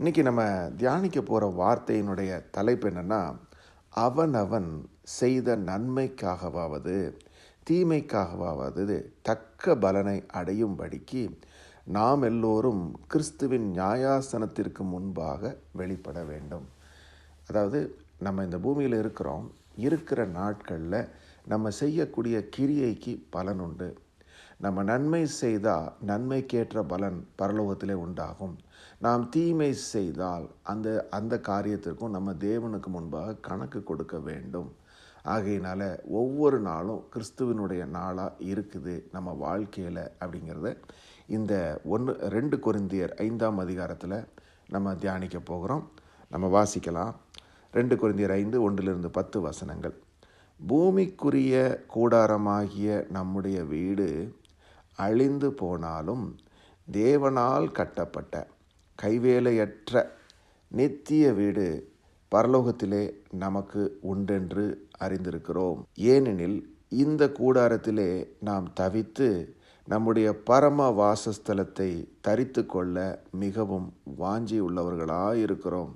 இன்றைக்கி நம்ம தியானிக்க போகிற வார்த்தையினுடைய தலைப்பு என்னென்னா அவனவன் செய்த நன்மைக்காகவாவது தீமைக்காகவாவது தக்க பலனை அடையும்படிக்கு நாம் எல்லோரும் கிறிஸ்துவின் நியாயாசனத்திற்கு முன்பாக வெளிப்பட வேண்டும். அதாவது நம்ம இந்த பூமியில் இருக்கிறோம் இருக்கிற நாட்களில் நம்ம செய்யக்கூடிய கிரியைக்கு பலன் உண்டு. நம்ம நன்மை செய்தால் நன்மைக்கேற்ற பலன் பரலோகத்திலே உண்டாகும். நாம் தீமை செய்தால் அந்த அந்த காரியத்திற்கும் நம்ம தேவனுக்கு முன்பாக கணக்கு கொடுக்க வேண்டும். ஆகையினால ஒவ்வொரு நாளும் கிறிஸ்துவனுடைய நாளாக இருக்குது நம்ம வாழ்க்கையில் அப்படிங்கிறத இந்த ஒன்று ரெண்டு குருந்தியர் ஐந்தாம் அதிகாரத்தில் நம்ம தியானிக்க போகிறோம். நம்ம வாசிக்கலாம். ரெண்டு குருந்தியர் ஐந்து ஒன்றிலிருந்து பத்து வசனங்கள். பூமிக்குரிய கூடாரமாகிய நம்முடைய வீடு அழிந்து போனாலும் தேவனால் கட்டப்பட்ட கைவேலையற்ற நித்திய வீடு பரலோகத்திலே நமக்கு உண்டென்று அறிந்திருக்கிறோம். ஏனெனில் இந்த கூடாரத்திலே நாம் தவித்து நம்முடைய பரம வாசஸ்தலத்தை தரித்து கொள்ள மிகவும் வாஞ்சி உள்ளவர்களாயிருக்கிறோம்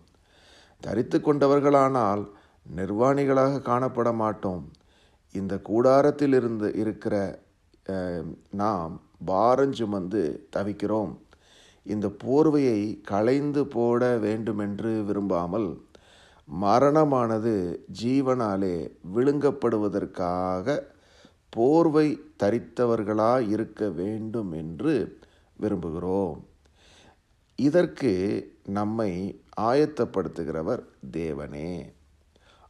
தரித்து கொண்டவர்களானால் நிர்வாணிகளாக காணப்பட மாட்டோம் இந்த கூடாரத்தில் இருந்து இருக்கிற நாம் பாரஞ்சுமந்து தவிக்கிறோம். இந்த போர்வையை களைந்து போட வேண்டுமென்று விரும்பாமல் மரணமானது ஜீவனாலே விழுங்கப்படுவதற்காக போர்வை தரித்தவர்களாக இருக்க வேண்டும் என்று விரும்புகிறோம். இதற்கு நம்மை ஆயத்தப்படுத்துகிறவர் தேவனே.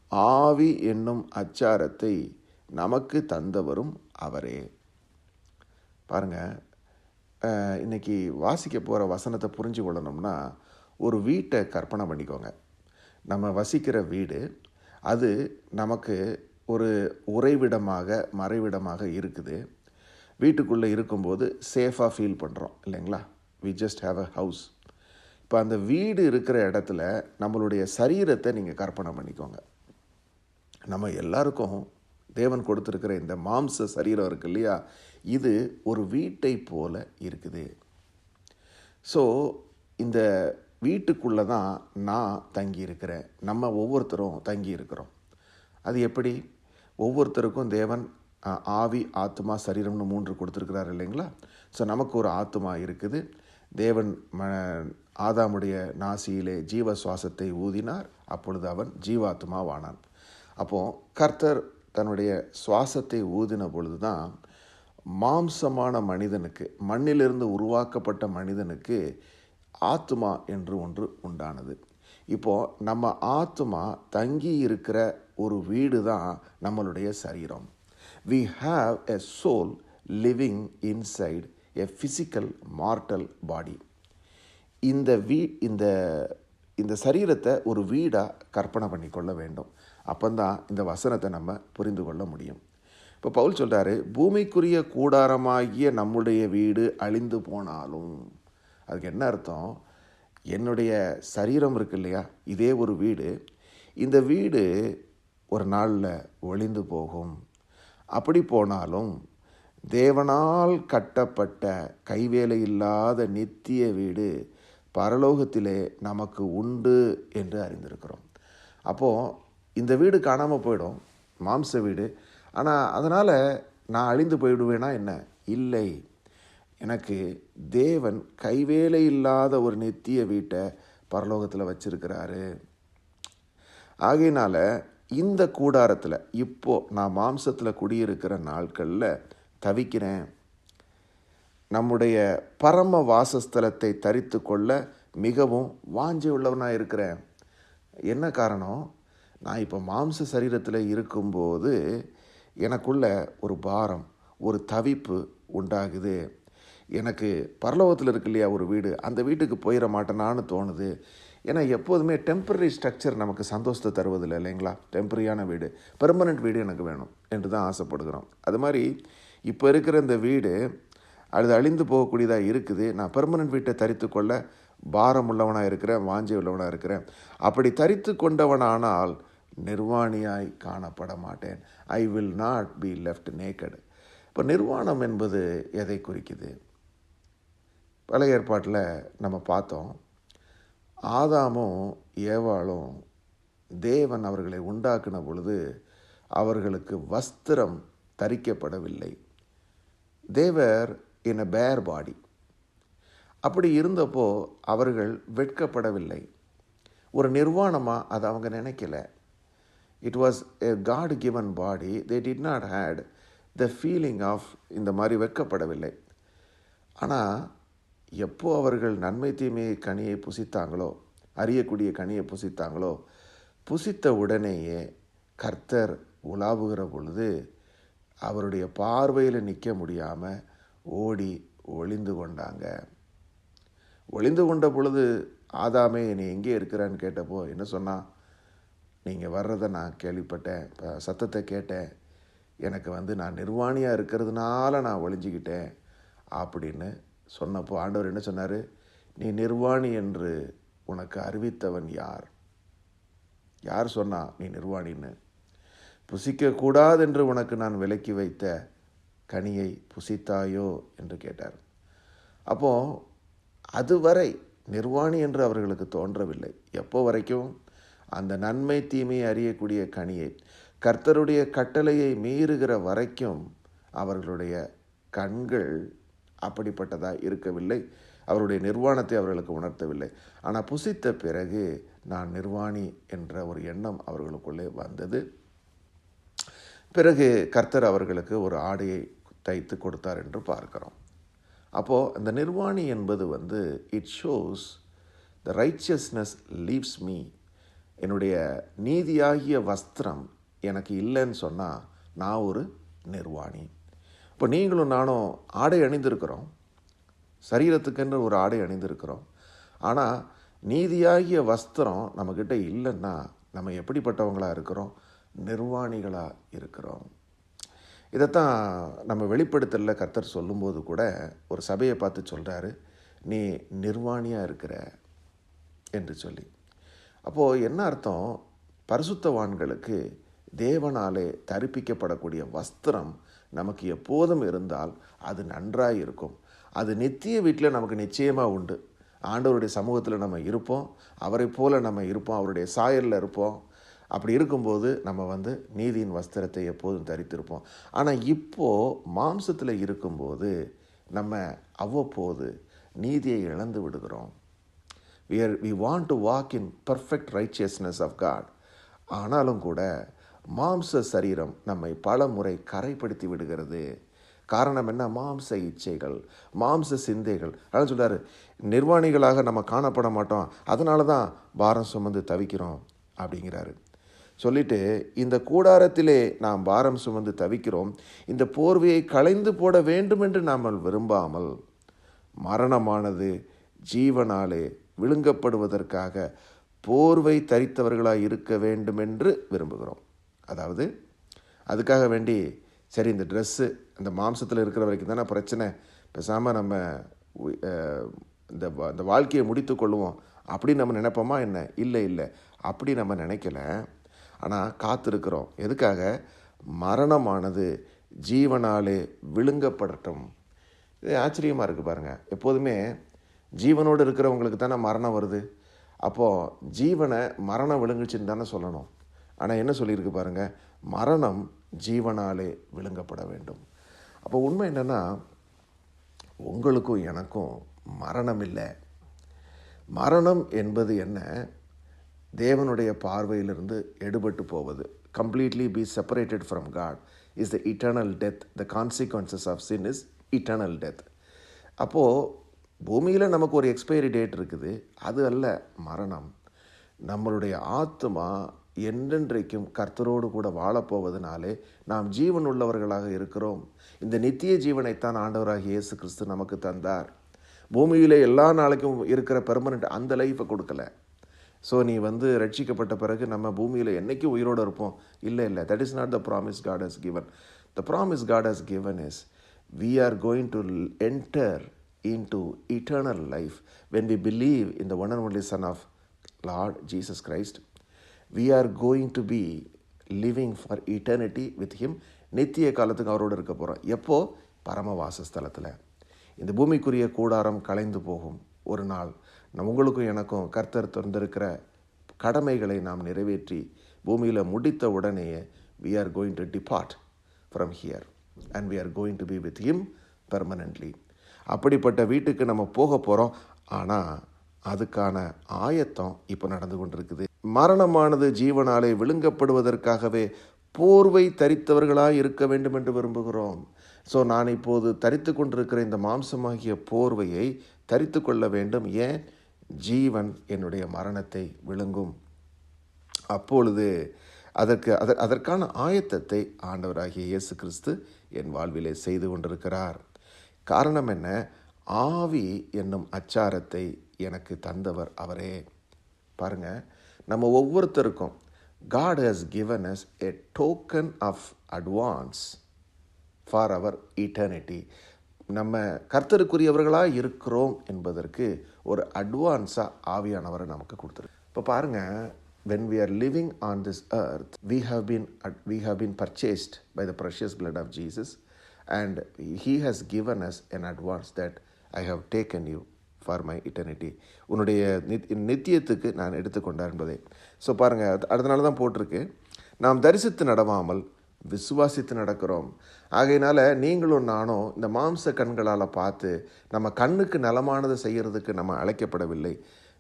ஆவி என்னும் அச்சாரத்தை நமக்கு தந்தவரும் அவரே. பாருங்க இன்னைக்கு வாசிக்க போகிற வசனத்தை புரிஞ்சு கொள்ளணும்னா ஒரு வீட்டை கற்பனை பண்ணிக்கோங்க. நம்ம வசிக்கிற வீடு அது நமக்கு ஒரு உறைவிடமாக மறைவிடமாக இருக்குது. வீட்டுக்குள்ளே இருக்கும்போது சேஃபாக ஃபீல் பண்ணுறோம் இல்லைங்களா? We just have a house இப்போ அந்த வீடு இருக்கிற இடத்துல நம்மளுடைய சரீரத்தை நீங்கள் கற்பனை பண்ணிக்கோங்க. நம்ம எல்லாருக்கும் தேவன் கொடுத்துருக்கிற இந்த மாம்ச சரீரம் இருக்கு இல்லையா? இது ஒரு வீட்டை போல இருக்குது. ஸோ இந்த வீட்டுக்குள்ளே தான் நான் தங்கி இருக்கிறேன் நம்ம ஒவ்வொருத்தரும் தங்கி இருக்கிறோம் அது எப்படி? ஒவ்வொருத்தருக்கும் தேவன் ஆவி ஆத்மா சரீரம்னு மூன்று கொடுத்துருக்கிறார் இல்லைங்களா? ஸோ நமக்கு ஒரு ஆத்மா இருக்குது. தேவன் ம ஆதாமுடைய நாசியிலே ஜீவ சுவாசத்தை ஊதினார். அப்பொழுது அவன் ஜீவாத்மாவானான். அப்போது கர்த்தர் தன்னுடைய சுவாசத்தை ஊதின பொழுது தான் மாம்சமான மனிதனுக்கு மண்ணிலிருந்து உருவாக்கப்பட்ட மனிதனுக்கு ஆத்மா என்று ஒன்று உண்டானது. இப்போது நம்ம ஆத்மா தங்கி இருக்கிற ஒரு வீடு தான் நம்மளுடைய சரீரம். We have a soul living inside a physical mortal body இந்த வீ இந்த இந்த சரீரத்தை ஒரு வீடாக கற்பனை பண்ணி கொள்ள வேண்டும். அப்போந்தான் இந்த வசனத்தை நம்ம புரிந்து கொள்ள முடியும். இப்போ பவுல் சொல்கிறாரு பூமிக்குரிய கூடாரமாகிய நம்முடைய வீடு அழிந்து போனாலும். அதுக்கு என்ன அர்த்தம்? என்னுடைய சரீரம் இருக்கு இல்லையா? இதே ஒரு வீடு. இந்த வீடு ஒரு நாளில் ஒளிந்து போகும். அப்படி போனாலும் தேவனால் கட்டப்பட்ட கைவேலை இல்லாத நித்திய வீடு பரலோகத்திலே நமக்கு உண்டு என்று அறிந்திருக்கிறோம். அப்போது இந்த வீடு காணாமல் போயிடும் மாம்ச வீடு. ஆனால் அதனால் நான் அழிந்து போயிடுவேனா என்ன? இல்லை. எனக்கு தேவன் கைவேலை இல்லாத ஒரு நித்திய வீட்டை பரலோகத்தில் வச்சிருக்கிறாரு. ஆகையினால் இந்த கூடாரத்தில் இப்போது நான் மாம்சத்தில் குடியிருக்கிற நாட்களில் தவிக்கிறேன். நம்முடைய பரம வாசஸ்தலத்தை தரித்து கொள்ள மிகவும் வாஞ்சி உள்ளவனாக இருக்கிறேன். என்ன காரணம்? நான் இப்போ மாம்ச சரீரத்தில் இருக்கும்போது எனக்குள்ள ஒரு பாரம் ஒரு தவிப்பு உண்டாகுது. எனக்கு பரலோகத்தில் இருக்கு இல்லையா ஒரு வீடு அந்த வீட்டுக்கு போயிட மாட்டேனான்னு தோணுது. ஏன்னா எப்போதுமே டெம்பரரி ஸ்ட்ரக்சர் நமக்கு சந்தோஷத்தை தருவதில்லை இல்லைங்களா? டெம்பரரியான வீடு பெர்மனண்ட் வீடு எனக்கு வேணும் என்று தான் ஆசைப்படுகிறோம். அது மாதிரி இப்போ இருக்கிற இந்த வீடு அது அழிந்து போகக்கூடியதாக இருக்குது. நான் பெர்மனண்ட் வீட்டை தரித்து கொள்ள பாரம் உள்ளவனாக இருக்கிறேன் வாஞ்சி உள்ளவனாக இருக்கிறேன். அப்படி தரித்து கொண்டவனானால் நிர்வாணியாய் காணப்பட மாட்டேன். I will not be left naked இப்போ நிர்வாணம் என்பது எதை குறிக்குது? பழைய ஏற்பாட்டில் நம்ம பார்த்தோம் ஆதாமும் ஏவாளும் தேவன் அவர்களை உண்டாக்கின பொழுது அவர்களுக்கு வஸ்திரம் தரிக்கப்படவில்லை. தேவர் இன் அ பேர் பாடி அப்படி இருந்தப்போ அவர்கள் வெட்கப்படவில்லை. ஒரு நிர்வாணமாக அதை அவங்க நினைக்கல. It was a God given body they did not had the feeling of இந்த மாதிரி வெட்கப்படவில்லை ஆனால் எப்போ அவர்கள் நன்மை தீமை கனியை புசித்தாங்களோ அறியக்கூடிய கனியை புசித்தாங்களோ புசித்த உடனேயே கர்த்தர் உலாவுகிற பொழுது அவருடைய பார்வையில் நிற்க முடியாமல் ஓடி ஒளிந்து கொண்டாங்க. ஒளிந்து கொண்ட பொழுது ஆதாமே நீ எங்கே இருக்கிறான்னு கேட்டப்போ என்ன சொன்னான் நீங்கள் வர்றதை நான் கேள்விப்பட்டேன் இப்போ சத்தத்தை கேட்டேன். எனக்கு வந்து நான் நிர்வாணியாக இருக்கிறதுனால நான் ஒழிஞ்சிக்கிட்டேன் அப்படின்னு சொன்னப்போ ஆண்டவர் என்ன சொன்னார்? நீ நிர்வாணி என்று உனக்கு அறிவித்தவன் யார்? யார் சொன்னா நீ நிர்வாணின்னு? புசிக்கக்கூடாது என்று உனக்கு நான் விலக்கி வைத்த கனியை புசித்தாயோ என்று கேட்டார். அப்போது அதுவரை நிர்வாணி என்று அவர்களுக்கு தோன்றவில்லை. எப்போ வரைக்கும்? அந்த நன்மை தீமை அறியக்கூடிய கனியை கர்த்தருடைய கட்டளையை மீறுகிற வரைக்கும் அவர்களுடைய கண்கள் அப்படிப்பட்டதாக இருக்கவில்லை. அவருடைய நிர்வாணத்தை அவர்களுக்கு உணர்த்தவில்லை. ஆனால் புசித்த பிறகு நான் நிர்வாணி என்ற ஒரு எண்ணம் அவர்களுக்குள்ளே வந்தது. பிறகு கர்த்தர் அவர்களுக்கு ஒரு ஆடையை தைத்து கொடுத்தார் என்று பார்க்கிறோம். அப்போது அந்த நிர்வாணி என்பது வந்து it shows the righteousness leaves me என்னுடைய நீதியாகிய வஸ்திரம் எனக்கு இல்லைன்னு சொன்னால் நான் ஒரு நிர்வாணி. இப்போ நீங்களும் நானும் ஆடை அணிந்திருக்கிறோம். சரீரத்துக்கென்று ஒரு ஆடை அணிந்திருக்கிறோம். ஆனால் நீதியாகிய வஸ்திரம் நம்மக்கிட்ட இல்லைன்னா நம்ம எப்படிப்பட்டவங்களாக இருக்கிறோம்? நிர்வாணிகளாக இருக்கிறோம். இதைத்தான் நம்ம வெளிப்படுத்தலில் கர்த்தர் சொல்லும்போது கூட ஒரு சபையை பார்த்து சொல்கிறாரு நீ நிர்வாணியாக இருக்கிற என்று சொல்லி. அப்போது என்ன அர்த்தம்? பரிசுத்தவான்களுக்கு தேவனாலே தரிப்பிக்கப்படக்கூடிய வஸ்திரம் நமக்கு எப்போதும் இருந்தால் அது நன்றாக இருக்கும். அது நித்திய வீட்டில் நமக்கு நிச்சயமாக உண்டு. ஆண்டவருடைய சமூகத்தில் நம்ம இருப்போம். அவரை போல நம்ம இருப்போம். அவருடைய சாயலில் இருப்போம். அப்படி இருக்கும்போது நம்ம வந்து நீதியின் வஸ்திரத்தை எப்போதும் தரித்திருப்போம். ஆனால் இப்போது மாம்சத்தில் இருக்கும்போது நம்ம அவ்வப்போது நீதியை இழந்து விடுகிறோம். We are we want to walk in perfect righteousness of God ஆனாலும் கூட மாம்ச சரீரம் நம்மை பல முறை கரைப்படுத்தி விடுகிறது. காரணம் என்ன? மாம்ச இச்சைகள் மாம்ச சிந்தைகள். அதான் சொல்கிறார் நிர்வாணிகளாக நம்ம காணப்பட மாட்டோம். அதனால தான் பாரம் சுமந்து தவிக்கிறோம் அப்படிங்கிறாரு. சொல்லிட்டு இந்த கூடாரத்திலே நாம் பாரம் சுமந்து தவிக்கிறோம். இந்த போர்வையை களைந்து போட வேண்டும் என்று நாம் விரும்பாமல் மரணமானது ஜீவனாலே விழுங்கப்படுவதற்காக போர்வை தரித்தவர்களாக இருக்க வேண்டும் என்று விரும்புகிறோம். அதாவது அதுக்காக வேண்டி சரி இந்த ட்ரெஸ்ஸு இந்த மாம்சத்தில் இருக்கிற வரைக்கும் தானே பிரச்சனை. பேசாமல் நம்ம இந்த இந்த வாழ்க்கையை முடித்து கொள்ளுவோம். அப்படி நம்ம நினைப்போமா என்ன? இல்லை இல்லை. அப்படி நம்ம நினைக்கல. ஆனால் காத்திருக்கிறோம். எதுக்காக? மரணமானது ஜீவனாலே விழுங்கப்படட்டும். இது ஆச்சரியமாக இருக்குது பாருங்கள் எப்போதுமே ஜீவனோடு இருக்கிறவங்களுக்கு தானே மரணம் வருது. அப்போது ஜீவனை மரணம் விழுங்குச்சின்னு தானே சொல்லணும். ஆனால் என்ன சொல்லியிருக்கு பாருங்கள் மரணம் ஜீவனாலே விழுங்கப்பட வேண்டும். அப்போ உண்மை என்னென்னா உங்களுக்கும் எனக்கும் மரணம் இல்லை. மரணம் என்பது என்ன? தேவனுடைய பார்வையிலிருந்து எடுபட்டு போவது. Completely be separated from God is the eternal death the consequences of sin is eternal death அப்போது பூமியில் நமக்கு ஒரு எக்ஸ்பைரி டேட் இருக்குது. அது அல்ல மரணம். நம்மளுடைய ஆத்மா என்றென்றைக்கும் கர்த்தரோடு கூட வாழப்போவதனாலே நாம் ஜீவன் உள்ளவர்களாக இருக்கிறோம். இந்த நித்திய ஜீவனைத்தான் ஆண்டவராகிய இயேசு கிறிஸ்து நமக்கு தந்தார். பூமியிலே எல்லா நாளைக்கும் இருக்கிற பெர்மனண்ட் அந்த லைஃப்பை கொடுக்கல. ஸோ நீ வந்து ரட்சிக்கப்பட்ட பிறகு நம்ம பூமியில் என்னைக்கும் உயிரோடு இருப்போம்? இல்லை இல்லை. That is not the promise God has given the promise God has given is we are going to enter into eternal life when we believe in the one and only Son of Lord Jesus Christ. We are going to be living for eternity with him நித்திய காலத்துக்கு அவரோடு இருக்க போகிறோம் எப்போது பரம வாசஸ்தலத்தில் இந்த பூமிக்குரிய கூடாரம் கலைந்து போகும் ஒரு நாள் நம் உங்களுக்கும் எனக்கும் கர்த்தர் திறந்திருக்கிற கடமைகளை நாம் நிறைவேற்றி பூமியில் முடித்த உடனேயே we are going to depart from here and we are going to be with him permanently அப்படிப்பட்ட வீட்டுக்கு நம்ம போக போகிறோம் ஆனால் அதுக்கான ஆயத்தம் இப்போ நடந்து கொண்டிருக்குது. மரணமானது ஜீவனாலே விழுங்கப்படுவதற்காகவே போர்வை தரித்தவர்களாக இருக்க வேண்டும் என்று விரும்புகிறோம். ஸோ நான் இப்போது தரித்து கொண்டிருக்கிற இந்த மாம்சமாகிய போர்வையை தரித்து கொள்ள வேண்டும். ஏன்? ஜீவன் என்னுடைய மரணத்தை விழுங்கும். அப்பொழுது அதற்கு அதற்கான ஆயத்தத்தை ஆண்டவராகிய இயேசு கிறிஸ்து என் வாழ்விலே செய்து கொண்டிருக்கிறார். காரணம் என்ன? ஆவி என்னும் அச்சாரத்தை எனக்கு தந்தவர் அவரே. பாருங்க நம்ம ஒவ்வொருத்தருக்கும் God has given us a token of advance for our eternity நம்ம கர்த்தருக்குரியவர்களாக இருக்கிறோம் என்பதற்கு ஒரு அட்வான்ஸாக ஆவியானவரை நமக்கு கொடுத்துருக்கு. இப்போ பாருங்கள் when are living on this earth earth we have at we have been purchased by the precious blood of Jesus and he has given us an advance that i have taken you for my eternity உன்னுடைய நித் நித்தியத்துக்கு நான் எடுத்துக்கொண்டார் என்பதை. So பாருங்கள் அதனால தான் போட்டிருக்கு. நாம் தரிசித்து நடவாமல் விசுவாசித்து நடக்கிறோம். ஆகையினால நீங்களும் நானும் இந்த மாம்ச கண்களால் பார்த்து நம்ம கண்ணுக்கு நலமானதை செய்கிறதுக்கு நம்ம அழைக்கப்படவில்லை.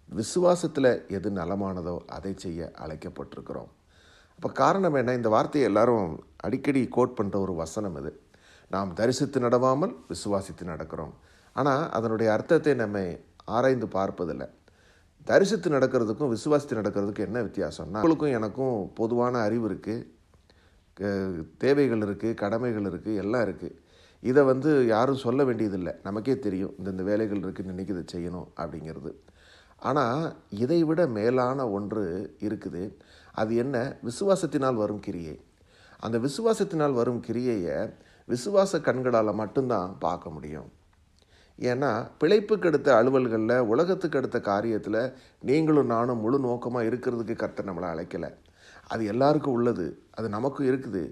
விசுவாசத்தில் எது நலமானதோ அதை செய்ய அழைக்கப்பட்டிருக்கிறோம். அப்போ காரணம் என்ன? இந்த வார்த்தையை எல்லாரும் அடிக்கடி கோட் பண்ணுற ஒரு வசனம் இது. நாம் தரிசித்து நடவாமல் விசுவாசித்து நடக்கிறோம். ஆனால் அதனுடைய அர்த்தத்தை நம்ம ஆராய்ந்து பார்ப்பதில்லை. தரிசித்து நடக்கிறதுக்கும் விசுவாசித்து நடக்கிறதுக்கும் என்ன வித்தியாசம்னா உங்களுக்கும் எனக்கும் பொதுவான அறிவு இருக்குது தேவைகள் இருக்குது கடமைகள் இருக்குது எல்லாம் இருக்குது இதை வந்து யாரும் சொல்ல வேண்டியதில்லை. நமக்கே தெரியும் இந்த இந்த வேலைகள் இருக்குது இன்றைக்கி இதை செய்யணும் அப்படிங்கிறது. ஆனால் இதை விட மேலான ஒன்று இருக்குது. அது என்ன? விசுவாசத்தினால் வரும் கிரியை. அந்த விசுவாசத்தினால் வரும் கிரியையை விசுவாச கண்களால் மட்டும்தான் பார்க்க முடியும். ஏன்னா பிழைப்புக்கு அடுத்த அலுவல்களில் உலகத்துக்கு அடுத்த காரியத்தில் நீங்களும் நானும் முழு நோக்கமாக இருக்கிறதுக்கு கர்த்தர் நம்மளை அழைக்கலை. அது எல்லாருக்கும் உள்ளது. அது நமக்கும் இருக்குது.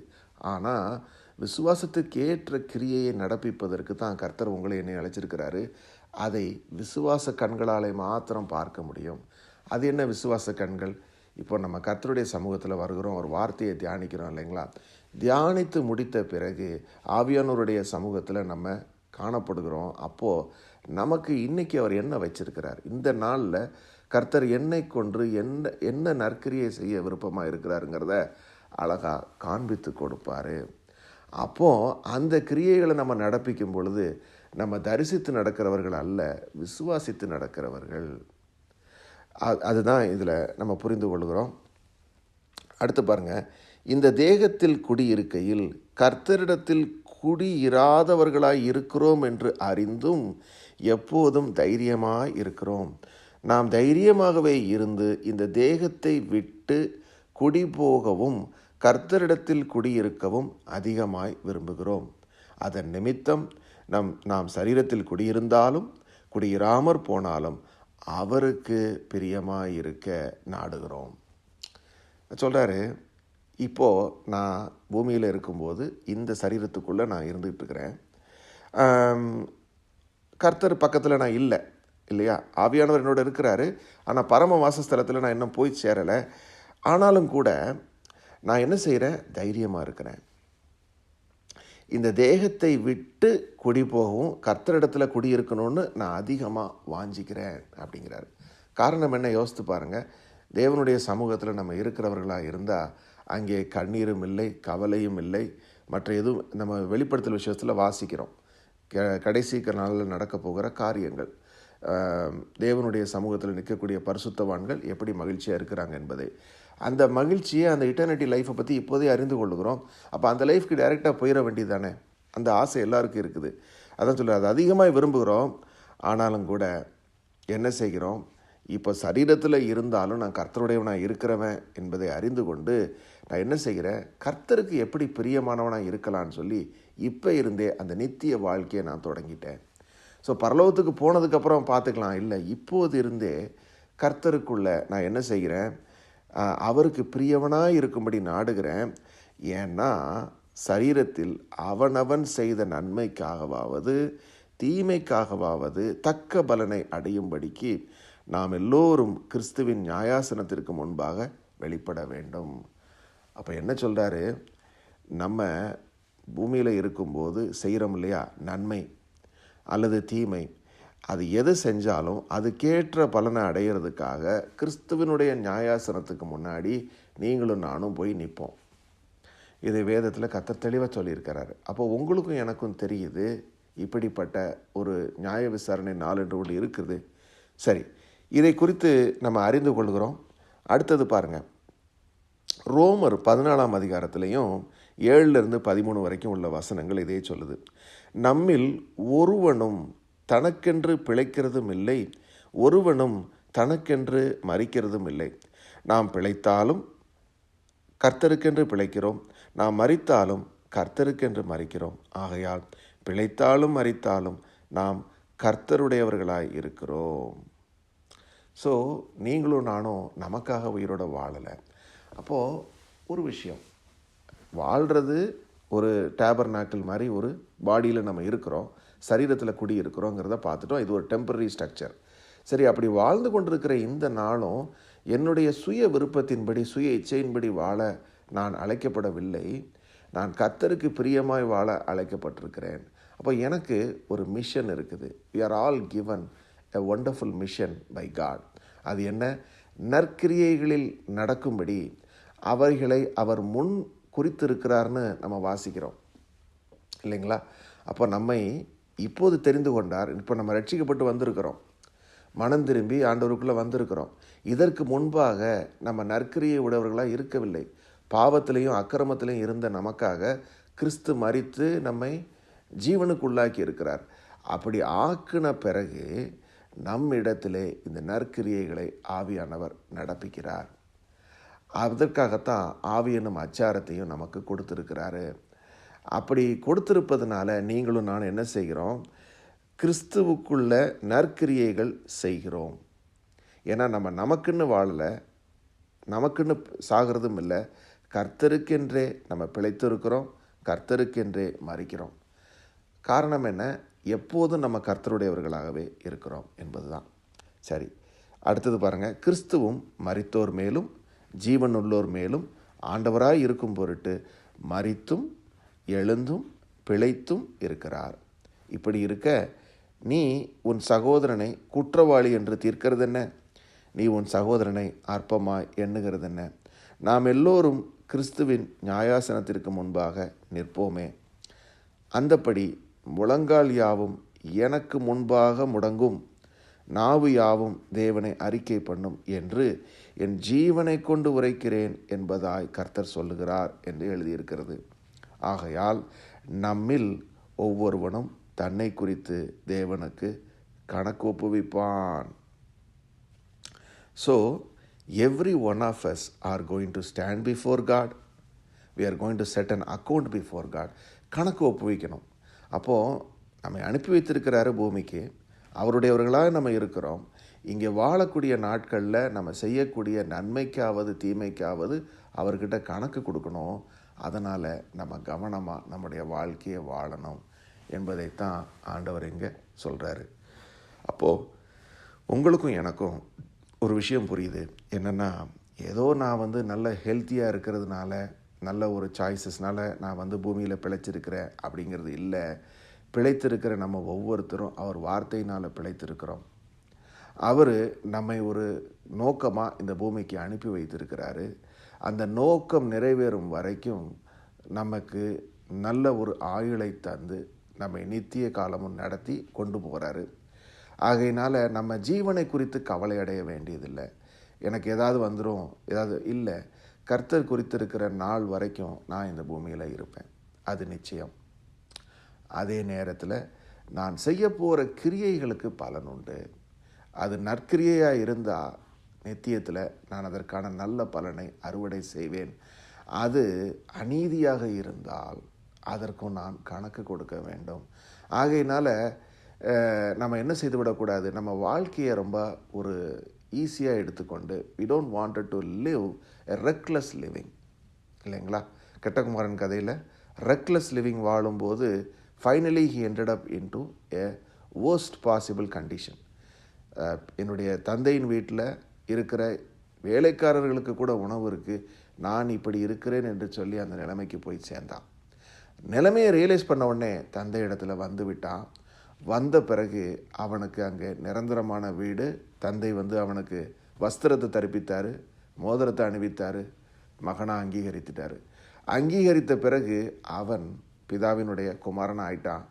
ஆனால் விசுவாசத்துக்கு ஏற்ற கிரியையை நடப்பிப்பதற்கு தான் கர்த்தர் உங்களை என்னை அழைச்சிருக்கிறாரு. அதை விசுவாச கண்களாலே மாத்திரம் பார்க்க முடியும். அது என்ன விசுவாச கண்கள்? இப்போ நம்ம கர்த்தருடைய சமூகத்தில் வருகிறோம். ஒரு வார்த்தையை தியானிக்கிறோம் இல்லைங்களா? தியானித்து முடித்த பிறகு ஆவியானோருடைய சமூகத்தில் நம்ம காணப்படுகிறோம். அப்போது நமக்கு இன்றைக்கி அவர் என்ன வச்சிருக்கிறார்? இந்த நாளில் கர்த்தர் என்னை கொன்று என்ன என்ன நற்கிரியை செய்ய விருப்பமாக இருக்கிறாருங்கிறத அழகாக காண்பித்து கொடுப்பார். அப்போது அந்த கிரியைகளை நம்ம நடப்பிக்கும் பொழுது நம்ம தரிசித்து நடக்கிறவர்கள் அல்ல விசுவாசித்து நடக்கிறவர்கள். அதுதான் இதில் நம்ம புரிந்து கொள்கிறோம். அடுத்து பாருங்கள் இந்த தேகத்தில் குடியிருக்கையில் கர்த்தரிடத்தில் குடியிராதவர்களாய் இருக்கிறோம் என்று அறிந்தும் எப்போதும் தைரியமாக இருக்கிறோம். நாம் தைரியமாகவே இருந்து இந்த தேகத்தை விட்டு குடிபோகவும் கர்த்தரிடத்தில் குடியிருக்கவும் அதிகமாய் விரும்புகிறோம். அதன் நிமித்தம் நம் நாம் சரீரத்தில் குடியிருந்தாலும் குடியிராமற் போனாலும் அவருக்கு பிரியமாக இருக்க நாடுகிறோம். சொல்கிறாரு இப்போது நான் பூமியில் இருக்கும்போது இந்த சரீரத்துக்குள்ளே நான் இருந்துகிட்ருக்கிறேன். கர்த்தர் பக்கத்தில் நான் இல்லை இல்லையா? ஆவியானவர் என்னோட இருக்கிறாரு. ஆனால் பரம வாசஸ்தலத்தில் நான் இன்னும் போய் சேரலை. ஆனாலும் கூட நான் என்ன செய்கிறேன் தைரியமாக இருக்கிறேன். இந்த தேகத்தை விட்டு குடி போகவும் கர்த்தரிடத்தில் குடியிருக்கணும்னு நான் அதிகமாக வாஞ்சிக்கிறேன் அப்படிங்கிறாரு. காரணம் என்ன? யோசித்து பாருங்கள் தேவனுடைய சமூகத்தில் நம்ம இருக்கிறவர்களாக இருந்தால் அங்கே கண்ணீரும் இல்லை கவலையும் இல்லை. மற்ற எதுவும் நம்ம வெளிப்படுத்தல் விஷயத்தில் வாசிக்கிறோம். க கடைசி நாளில் நடக்க போகிற காரியங்கள். தேவனுடைய சமூகத்தில் நிற்கக்கூடிய பரிசுத்தவான்கள் எப்படி மகிழ்ச்சியாக இருக்கிறாங்க என்பதை. அந்த மகிழ்ச்சியை அந்த இட்டர்னிட்டி லைஃப்பை பற்றி இப்போதே அறிந்து கொள்ளுகிறோம். அப்போ அந்த லைஃப்க்கு டைரெக்டாக போயிட வேண்டியது தானே அந்த ஆசை எல்லாருக்கும் இருக்குது. அதான் சொல்ல அது அதிகமாக விரும்புகிறோம். ஆனாலும் கூட என்ன செய்கிறோம்? இப்போ சரீரத்தில் இருந்தாலும் நான் கர்த்தருடையவனாக இருக்கிறவன் என்பதை அறிந்து கொண்டு நான் என்ன செய்கிறேன்? கர்த்தருக்கு எப்படி பிரியமானவனாக இருக்கலான்னு சொல்லி இப்போ இருந்தே அந்த நித்திய வாழ்க்கையை நான் தொடங்கிட்டேன். ஸோ பரலோகத்துக்கு போனதுக்கப்புறம் பார்த்துக்கலாம். இல்லை இப்போது இருந்தே கர்த்தருக்குள்ளே நான் என்ன செய்கிறேன்? அவருக்கு பிரியவனாக இருக்கும்படி நாடுகிறேன். ஏன்னா சரீரத்தில் அவனவன் செய்த நன்மைக்காகவாவது தீமைக்காகவாவது தக்க பலனை அடையும்படிக்கு நாம் எல்லோரும் கிறிஸ்துவின் நியாயாசனத்திற்கு முன்பாக வெளிப்பட வேண்டும். அப்போ என்ன சொல்கிறாரு நம்ம பூமியில் இருக்கும்போது செய்கிறோம் இல்லையா? நன்மை அல்லது தீமை. அது எது செஞ்சாலும் அதுக்கேற்ற பலனை அடையிறதுக்காக கிறிஸ்துவனுடைய நியாயாசனத்துக்கு முன்னாடி நீங்களும் நானும் போய் நிற்போம் இது வேதத்தில் கத்தர் தெளிவாக சொல்லியிருக்கிறாரு. அப்போ உங்களுக்கும் எனக்கும் தெரியுது இப்படிப்பட்ட ஒரு நியாய விசாரணை நாலென்று ஒன்று இருக்குது. சரி இதை குறித்து நம்ம அறிந்து கொள்கிறோம். அடுத்தது பாருங்கள் ரோமர் பதினாலாம் அதிகாரத்திலையும் ஏழுலேருந்து பதிமூணு வரைக்கும் உள்ள வசனங்கள் இதே சொல்லுது. நம்மில் ஒருவனும் தனக்கென்று பிழைக்கிறதும் இல்லை ஒருவனும் தனக்கென்று மறிக்கிறதும் இல்லை. நாம் பிழைத்தாலும் கர்த்தருக்கென்று பிழைக்கிறோம் நாம் மறித்தாலும் கர்த்தருக்கென்று மறிக்கிறோம் ஆகையால் பிழைத்தாலும் மறித்தாலும் நாம் கர்த்தருடையவர்களாய் இருக்கிறோம். ஸோ நீங்களும் நானும் நமக்காக உயிரோட வாழலை. அப்போது ஒரு விஷயம். வாழ்கிறது ஒரு டேபர் நாக்கிள் மாதிரி ஒரு பாடியில் நம்ம இருக்கிறோம் சரீரத்தில் குடி இருக்கிறோங்கிறத பார்த்துட்டோம். இது ஒரு டெம்பரரி ஸ்ட்ரக்சர் சரி அப்படி வாழ்ந்து கொண்டிருக்கிற இந்த நாளும் என்னுடைய சுய விருப்பத்தின்படி சுய இச்சையின்படி வாழ நான் அழைக்கப்படவில்லை. நான் கத்தருக்கு பிரியமாய் வாழ அழைக்கப்பட்டிருக்கிறேன். அப்போ எனக்கு ஒரு மிஷன் இருக்குது. We are all given a wonderful mission by God அது என்ன? நற்கிரியைகளில் நடக்கும்படி அவைகளை அவர் முன் குறித்திருக்கிறார்னு நம்ம வாசிக்கிறோம். இல்லைங்களா? அப்போ நம்மை இப்போது தெரிந்து கொண்டார் இப்போ நம்ம ரட்சிக்கப்பட்டு வந்திருக்கிறோம். மனம் திரும்பி ஆண்டவருக்குள்ளே வந்திருக்கிறோம். இதற்கு முன்பாக நம்ம நற்கிரியை உடையவர்களாக இருக்கவில்லை. பாவத்திலையும் அக்கிரமத்திலையும் இருந்த நமக்காக கிறிஸ்து மறித்து நம்மை ஜீவனுக்குள்ளாக்கி இருக்கிறார். அப்படி ஆக்கின பிறகு நம்மிடத்திலே இந்த நற்கிரியைகளை ஆவியானவர் நடப்பிக்கிறார். அதற்காகத்தான் ஆவி என்னும் அச்சாரத்தையும் நமக்கு கொடுத்துருக்கிறாரு. அப்படி கொடுத்திருப்பதனால நீங்களும் நான் என்ன செய்கிறோம்? கிறிஸ்துவுக்குள்ள நற்கிரியைகள் செய்கிறோம். ஏன்னா நம்ம நமக்குன்னு வாழலை. நமக்குன்னு சாகிறதும் இல்லை. கர்த்தருக்கென்றே நம்ம பிழைத்திருக்கிறோம். கர்த்தருக்கென்றே மறிக்கிறோம். காரணம் என்ன? எப்போதும் நம்ம கர்த்தருடையவர்களாகவே இருக்கிறோம் என்பதுதான். சரி அடுத்தது பாருங்கள் கிறிஸ்துவும் மறித்தோர் மேலும் ஜீவனுள்ளோர் மேலும் ஆண்டவராய் இருக்கும் பொருட்டு மறித்தும் எழுந்தும் பிழைத்தும் இருக்கிறார். இப்படி இருக்க நீ உன் சகோதரனை குற்றவாளி என்று தீர்க்கிறது என்ன நீ உன் சகோதரனை அற்பமாய் எண்ணுகிறது என்ன நாம் எல்லோரும் கிறிஸ்துவின் நியாயாசனத்திற்கு முன்பாக நிற்போமே. அந்தப்படி முழங்கால் யாவும் எனக்கு முன்பாக முடங்கும் நாவு யாவும் தேவனை அறிக்கை பண்ணும் என்று என் ஜீவனை கொண்டு உரைக்கிறேன் என்பதாய் கர்த்தர் சொல்லுகிறார் என்று எழுதியிருக்கிறது. ஆகையால் நம்மில் ஒவ்வொருவனும் தன்னை குறித்து தேவனுக்கு கணக்கு ஒப்புவிப்பான். So every one of us are going to stand before God we are going to set an account before God கணக்கு ஒப்புவிக்கணும். அப்போது நம்மை அனுப்பி வைத்திருக்கிறாரு பூமிக்கு. அவருடையவர்களாக நம்ம இருக்கிறோம். இங்கே வாழக்கூடிய நாட்களில் நம்ம செய்யக்கூடிய நன்மைக்காவது தீமைக்காவது அவர்கிட்ட கணக்கு கொடுக்கணும். அதனால் நம்ம கவனமாக நம்முடைய வாழ்க்கையை வாழணும் என்பதைத்தான் ஆண்டவர் இங்கே சொல்கிறாரு அப்போது உங்களுக்கும் எனக்கும் ஒரு விஷயம் புரியுது. என்னென்னா ஏதோ நான் வந்து நல்ல ஹெல்த்தியாக இருக்கிறதுனால நல்ல ஒரு சாய்ஸஸ்னால் நான் வந்து பூமியில் பிழைச்சிருக்கிறேன் அப்படிங்கிறது இல்லை. பிழைத்திருக்கிற நம்ம ஒவ்வொருத்தரும் அவர் வார்த்தையினால் பிழைத்திருக்கிறோம். அவர் நம்மை ஒரு நோக்கமாக இந்த பூமிக்கு அனுப்பி வைத்திருக்கிறாரு. அந்த நோக்கம் நிறைவேறும் வரைக்கும் நமக்கு நல்ல ஒரு ஆயுளை தந்து நம்மை நித்திய காலமும் நடத்தி கொண்டு போகிறாரு ஆகையினால் நம்ம ஜீவனை குறித்து கவலை அடைய வேண்டியதில்லை. எனக்கு ஏதாவது வந்துடும் ஏதாவது இல்லை. கர்த்தர் குறித்திருக்கிற நாள் வரைக்கும் நான் இந்த பூமியில் இருப்பேன். அது நிச்சயம். அதே நேரத்தில் நான் செய்ய போகிற கிரியைகளுக்கு பலன் உண்டு. அது நற்கிரியையாக இருந்தால் நித்தியத்தில் நான் அதற்கான நல்ல பலனை அறுவடை செய்வேன். அது அநீதியாக இருந்தால் அதற்கும் நான் கணக்கு கொடுக்க வேண்டும். ஆகையினால் நம்ம என்ன செய்து விடக்கூடாது? நம்ம வாழ்க்கையை ரொம்ப ஒரு ஈஸியாக எடுத்துக்கொண்டு we don't wanted to live a reckless living இல்லைங்களா? கெட்டகுமாரன் கதையில் ரெக்லெஸ் லிவிங் வாழும்போது finally he ended up in to a worst possible condition என்னுடைய தந்தையின் வீட்டில் இருக்கிற வேலைக்காரர்களுக்கு கூட உணவு இருக்குது நான் இப்படி இருக்கிறேன் என்று சொல்லி அந்த நிலைமைக்கு போய் சேர்ந்தான். நிலைமையை ரியலைஸ் பண்ண உடனே தந்தை இடத்துல வந்து விட்டான். வந்த பிறகு அவனுக்கு அங்கே நிரந்தரமான வீடு. தந்தை வந்து அவனுக்கு வஸ்திரத்தை தரிப்பித்தார் மோதிரத்தை அணிவித்தார் மகனாக அங்கீகரித்துட்டார். அங்கீகரித்த பிறகு அவன் பிதாவினுடைய குமாரன் ஆயிட்டான்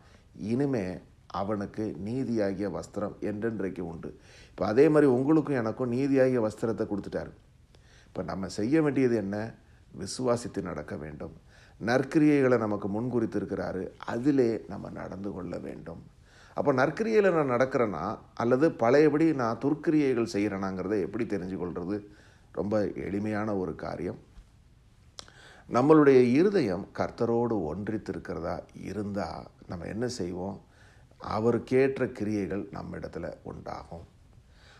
இனிமே அவனுக்கு நீதியாகிய வஸ்திரம் என்றென்றைக்கு உண்டு. இப்போ அதே மாதிரி உங்களுக்கும் எனக்கும் நீதியாகிய வஸ்திரத்தை கொடுத்துட்டாரு. இப்போ நம்ம செய்ய வேண்டியது என்ன? விசுவாசித்து நடக்க வேண்டும். நற்கிரியைகளை நமக்கு முன்குறித்திருக்கிறாரு. அதிலே நம்ம நடந்து கொள்ள வேண்டும். அப்போ நற்கிரியையில் நான் நடக்கிறேன்னா அல்லது பழையபடி நான் துர்க்கிரியைகள் செய்கிறேனாங்கிறத எப்படி தெரிஞ்சு கொள்வது ரொம்ப எளிமையான ஒரு காரியம். நம்மளுடைய இருதயம் கர்த்தரோடு ஒன்றித்திருக்கிறதா இருந்தால் நம்ம என்ன செய்வோம்? அவருக்கேற்ற கிரியைகள் நம்மிடத்தில் உண்டாகும்.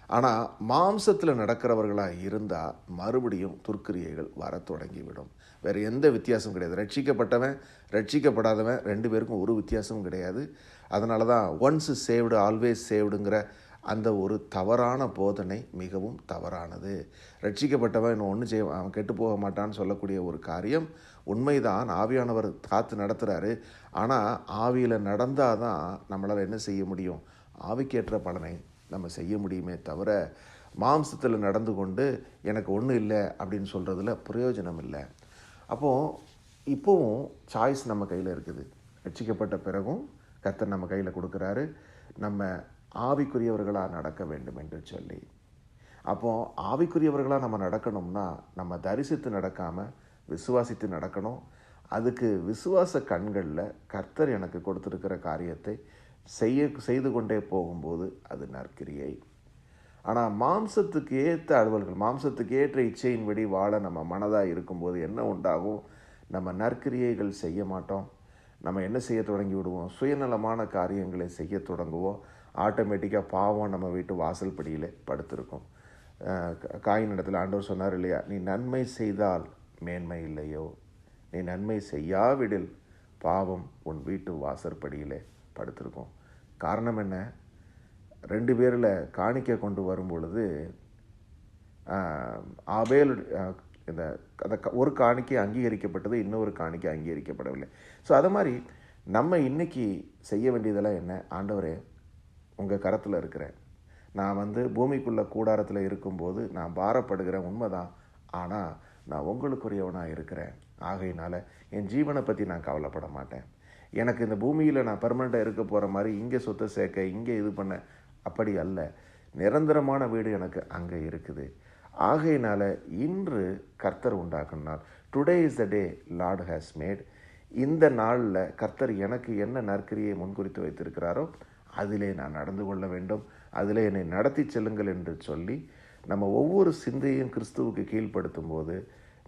ஆனால் மாம்சத்தில் நடக்கிறவர்களாக இருந்தால் மறுபடியும் துர்க்கிரியைகள் வர தொடங்கிவிடும். வேறு எந்த வித்தியாசமும் கிடையாது. ரட்சிக்கப்பட்டவன் ரட்சிக்கப்படாதவன் ரெண்டு பேருக்கும் ஒரு வித்தியாசமும் கிடையாது. அதனால தான் ஒன்ஸ் சேவ்டு ஆல்வேஸ் சேவ்டுங்கிற அந்த ஒரு தவறான போதனை மிகவும் தவறானது. ரட்சிக்கப்பட்டவன் இன்னும் ஒன்றும் செய்ய அவன் கெட்டு போக மாட்டான்னு சொல்லக்கூடிய ஒரு காரியம் உண்மைதான். ஆவியானவர் காத்து நடத்துகிறாரு ஆனால் ஆவியில் நடந்தால் தான் நம்மளால் என்ன செய்ய முடியும்? ஆவிக்கேற்ற பலனை நம்ம செய்ய முடியுமே தவிர மாம்சத்தில் நடந்து கொண்டு எனக்கு ஒன்றும் இல்லை அப்படின்னு சொல்கிறதுல பிரயோஜனம் இல்லை. அப்போது இப்போவும் சாய்ஸ் நம்ம கையில் இருக்குது. ரட்சிக்கப்பட்ட பிறகும் கர்த்தர் நம்ம கையில் கொடுக்குறாரு. நம்ம ஆவிக்குரியவர்களாக நடக்க வேண்டும் என்று சொல்லி. அப்போது ஆவிக்குரியவர்களாக நம்ம நடக்கணும்னா நம்ம தரிசித்து நடக்காமல் விசுவாசித்து நடக்கணும். அதுக்கு விசுவாச கண்களில் கர்த்தர் எனக்கு கொடுத்துருக்கிற காரியத்தை செய்ய செய்து கொண்டே போகும்போது அது நற்கிரியை. ஆனால் மாம்சத்துக்கு ஏற்ற அலுவல்கள் மாம்சத்துக்கு ஏற்ற இச்சையின்படி வாழ நம்ம மனதாக இருக்கும்போது என்ன உண்டாகும்? நம்ம நற்கிரியைகள் செய்ய மாட்டோம். நம்ம என்ன செய்ய தொடங்கி விடுவோம்? சுயநலமான காரியங்களை செய்ய தொடங்குவோம். ஆட்டோமேட்டிக்காக பாவம் நம்ம வீட்டு வாசல் படியில் படுத்திருக்கோம் அஹ் காயின் இடத்துல ஆண்டவர் சொன்னார் இல்லையா நீ நன்மை செய்தால் மேன்மை இல்லையோ? நீ நன்மை செய்யாவிடில் பாவம் உன் வீட்டு வாசற்படியில் படுத்திருக்கோம். காரணம் என்ன? ரெண்டு பேரில் காணிக்கை கொண்டு வரும் பொழுது ஆபேல் இந்த அந்த க- ஒரு காணிக்கை அங்கீகரிக்கப்பட்டது இன்னொரு காணிக்கை அங்கீகரிக்கப்படவில்லை. ஸோ அது மாதிரி நம்ம இன்னைக்கு செய்ய வேண்டியதெல்லாம் என்ன? ஆண்டவரே உங்கள் கரத்தில் இருக்கிறேன். நான் வந்து பூமிக்குள்ள கூடாரத்தில் இருக்கும்போது நான் பாரப்படுகிறேன் உண்மைதான். ஆனால் நான் உங்களுக்குரியவனாக இருக்கிறேன். ஆகையினால என் ஜீவனை பற்றி நான் கவலைப்பட மாட்டேன். எனக்கு இந்த பூமியில் நான் பர்மனெண்ட்டாக இருக்க போகிற மாதிரி இங்கே சொத்தை சேர்க்க இங்கே இது பண்ண அப்படி அல்ல. நிரந்தரமான வீடு எனக்கு அங்கே இருக்குது. ஆகையினால இன்று கர்த்தர் உண்டாக்கும் நாள் today is the day Lord has made இந்த நாளில் கர்த்தர் எனக்கு என்ன நற்கரியை முன்குறித்து வைத்திருக்கிறாரோ அதிலே நான் நடந்து கொள்ள வேண்டும். அதிலே என்னை நடத்தி செல்லுங்கள் என்று சொல்லி நம்ம ஒவ்வொரு சிந்தையும் கிறிஸ்துவுக்கு கீழ்ப்படுத்தும் போது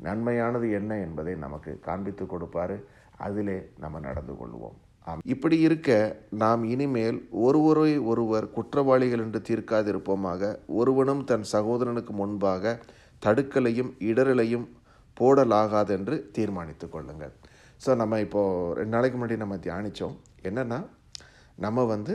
நன்மையானது என்ன என்பதை நமக்கு காண்பித்து கொடுப்பார். அதிலே நம்ம நடந்து கொள்வோம். ஆம். இப்படி இருக்க நாம் இனிமேல் ஒருவரை ஒருவர் குற்றவாளிகள் என்று தீர்க்காதிருப்போமாக ஒருவனும் தன் சகோதரனுக்கு முன்பாக தடுக்கலையும் இடரலையும் போடலாகாதென்று தீர்மானித்து கொள்ளுங்கள். ஸோ நம்ம இப்போது ரெண்டு நாளைக்கு முன்னாடி நம்ம தியானித்தோம் என்னென்னா நம்ம வந்து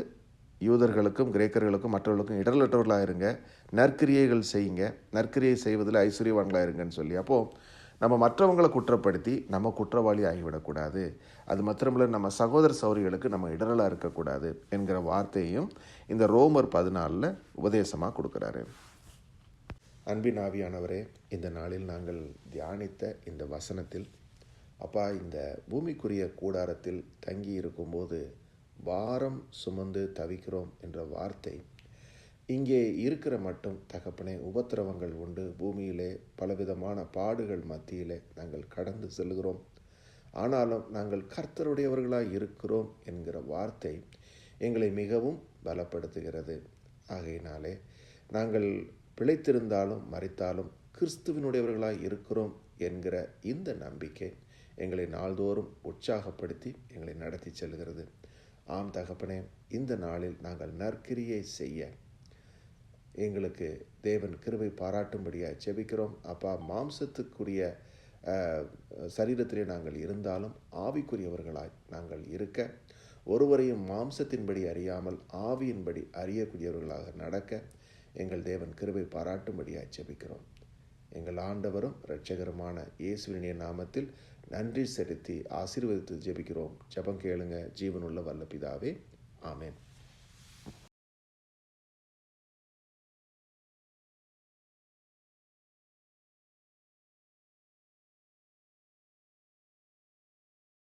யூதர்களுக்கும் கிரேக்கர்களுக்கும் மற்றவர்களுக்கும் இடர்லற்றவர்களாக இருங்க. நற்கிரியைகள் செய்யுங்க. நற்கிரியை செய்வதில் ஐஸ்வர்யவான்களாக இருங்கன்னு சொல்லி. அப்போது நம்ம மற்றவங்களை குற்றப்படுத்தி நம்ம குற்றவாளி ஆகிவிடக்கூடாது. அது மாத்திரமில்ல நம்ம சகோதர சௌரிகளுக்கு நம்ம இடரலாக இருக்கக்கூடாது என்கிற வார்த்தையையும் இந்த ரோமர் பதினாலில் உபதேசமாக கொடுக்குறாரு. அன்பின் ஆவியானவரே இந்த நாளில் நாங்கள் தியானித்த இந்த வசனத்தில் அப்பா இந்த பூமிக்குரிய கூடாரத்தில் தங்கி இருக்கும்போது வாரம் சுமந்து தவிக்கிறோம் என்ற வார்த்தை. இங்கே இருக்கிற மட்டும் தகப்பனே உபத்திரவங்கள் உண்டு. பூமியிலே பலவிதமான பாடுகள் மத்தியிலே நாங்கள் கடந்து செல்கிறோம். ஆனாலும் நாங்கள் கர்த்தருடையவர்களாக இருக்கிறோம் என்கிற வார்த்தை எங்களை மிகவும் பலப்படுத்துகிறது. ஆகையினாலே நாங்கள் பிழைத்திருந்தாலும் மறித்தாலும் கிறிஸ்துவினுடையவர்களாக இருக்கிறோம் என்கிற இந்த நம்பிக்கை எங்களை நாள்தோறும் உற்சாகப்படுத்தி எங்களை நடத்தி செல்கிறது. ஆம் தகப்பனே இந்த நாளில் நாங்கள் நற்கிரியை செய்ய எங்களுக்கு தேவன் கிருவை பாராட்டும்படியாக செபிக்கிறோம் அப்பா மாம்சத்துக்குரிய சரீரத்திலே நாங்கள் இருந்தாலும் ஆவிக்குரியவர்களாய் நாங்கள் இருக்க ஒருவரையும் மாம்சத்தின்படி அறியாமல் ஆவியின்படி அறியக்கூடியவர்களாக நடக்க எங்கள் தேவன் கிருவை பாராட்டும்படியாக செபிக்கிறோம் எங்கள் ஆண்டவரும் இரட்சகருமான இயேசுவினிய நாமத்தில் நன்றி செலுத்தி ஆசீர்வதித்து ஜெபிக்கிறோம். ஜெபம் கேளுங்க. ஜீவனுள்ள வல்ல பிதாவே ஆமேன்.